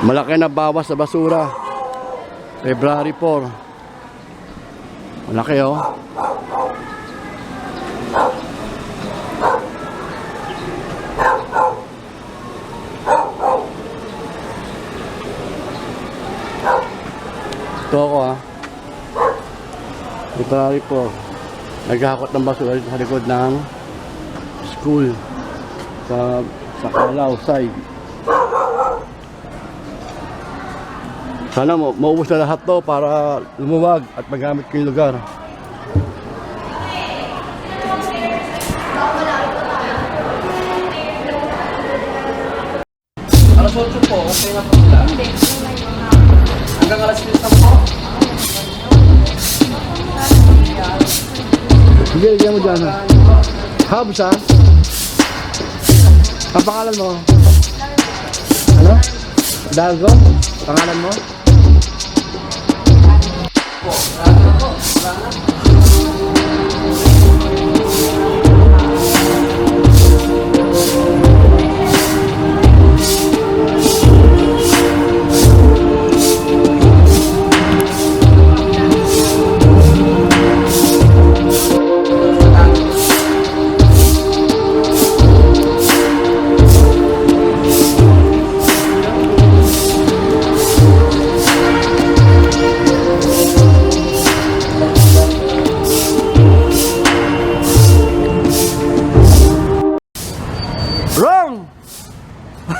Malaki na bawas sa basura. February 4. Malaki oh. Ito ako ah. February 4. Naghakot ng basura sa likod ng school sa sa Calao side. Sana mo maubos na lahat to para lumuwag at magamit ko yung lugar. Alas 8 po, okay na po sila. Hanggang alas 10 na po. Sige, lagyan mo dyan. ha. Hubs ha? Ang pangalan mo? Ano? Dalgo? Pangalan mo? 我们来做个来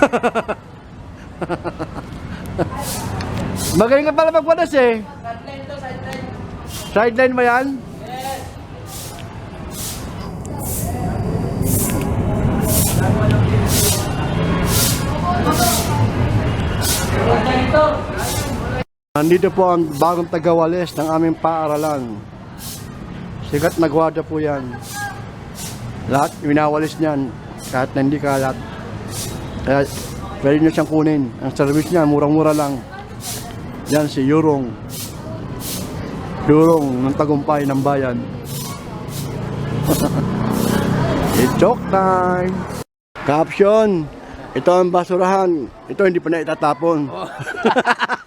Magaling ka pala magpadas eh. Sideline mo yan? Nandito po ang bagong tagawalis ng aming paaralan. Sikat na gwardiya po yan. Lahat winawalis niyan kahit na hindi kalat. Kaya pwede nyo siyang kunin. Ang service niya, murang-mura lang. Yan si Yurong. Yurong ng tagumpay ng bayan. It's joke time! Caption! Ito ang basurahan. Ito hindi pa na itatapon.